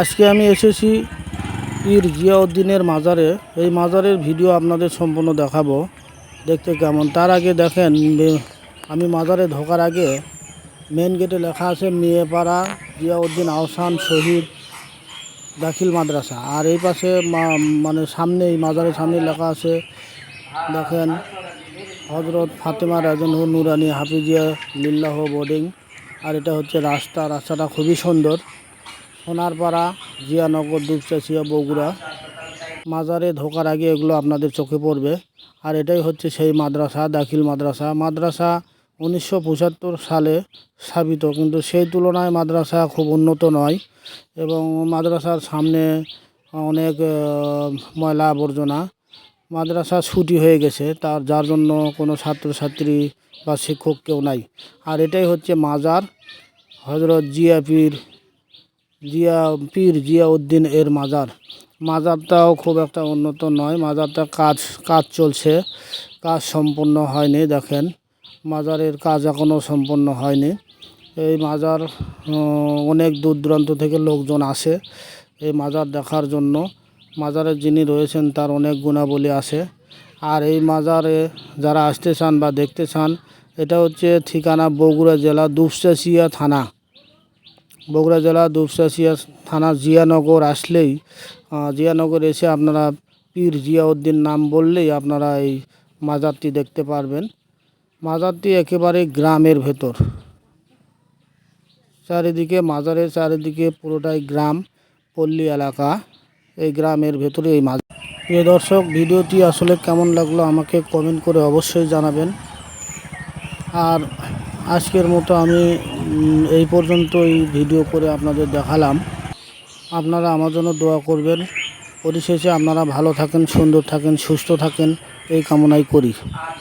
আজকে আমি এসেছি পীর জিয়াউদ্দিনের মাজারে। এই মাজারের ভিডিও আপনাদের সম্পূর্ণ দেখাবো। দেখতে কেমন? তার আগে দেখেন আমি মাজারে ঢোকার আগে মেন গেটে লেখা আছে, মেয়েপাড়া জিয়াউদ্দিন আহসান শহীদ দাখিল মাদ্রাসা। আর এই পাশে মানে সামনে, এই মাজারের সামনে লেখা আছে, দেখেন হজরত ফাতেমা রাজন রাজনহুর নুরানি হাফিজিয়া লিল্লাহ বোর্ডিং। আর এটা হচ্ছে রাস্তা, রাস্তাটা খুবই সুন্দর। সোনারপাড়া জিয়ানগর, দুপচাচিয়া, বগুড়া। মাজারে ঢোকার আগে এগুলো আপনাদের চোখে পড়বে। আর এটাই হচ্ছে সেই মাদ্রাসা, দাখিল মাদ্রাসা। মাদ্রাসা উনিশশো পঁচাত্তর সালে স্থাপিত, কিন্তু সেই তুলনায় মাদ্রাসা খুব উন্নত নয় এবং মাদ্রাসার সামনে অনেক ময়লা আবর্জনা। মাদ্রাসা ছুটি হয়ে গেছে, তার, যার জন্য কোনো ছাত্রছাত্রী বা শিক্ষক কেউ নাই। আর এটাই হচ্ছে মাজার হজরত জিয়া পীর জিয়া, পীর জিয়াউদ্দিন এর মাজার। মাজারটাও খুব একটা উন্নত নয়, মাজারটা কাজ কাজ চলছে। কাজ সম্পূর্ণ হয়নি, দেখেন। মাজারের কাজ এখনও সম্পূর্ণ হয়নি। এই মাজার অনেক দূর দূরান্ত থেকে লোকজন আসে এই মাজার দেখার জন্য। মাজারের যিনি রয়েছেন, তার অনেক গুণাবলী আছে। আর এই মাজারে যারা আসতে চান বা দেখতে চান, এটা হচ্ছে ঠিকানা বগুড়া জেলা দুপচাচিয়া থানা। বগুড়া জেলা দুপচাচিয়া থানা জিয়ানগর আসলেই জিয়ানগর এসে আপনারা পীর জিয়াউদ্দিন নাম বললেই আপনারা এই মাজারটি দেখতে পারবেন। মাজারটি একেবারে গ্রামের ভেতর। চারিদিকে মাজারের চারিদিকে পুরোটাই গ্রাম, পল্লী এলাকা। এই গ্রামের ভেতরে এই মাজার। প্রিয় দর্শক, ভিডিওটি আসলে কেমন লাগল আমাকে কমেন্ট করে অবশ্যই জানাবেন। আর আজকের মতো আমি এই পর্যন্তই ভিডিও করে আপনাদের দেখালাম। আপনারা আমার জন্য দোয়া করবেন। পরিশেষে আপনারা ভালো থাকেন, সুন্দর থাকেন, সুস্থ থাকেন, এই কামনাই করি।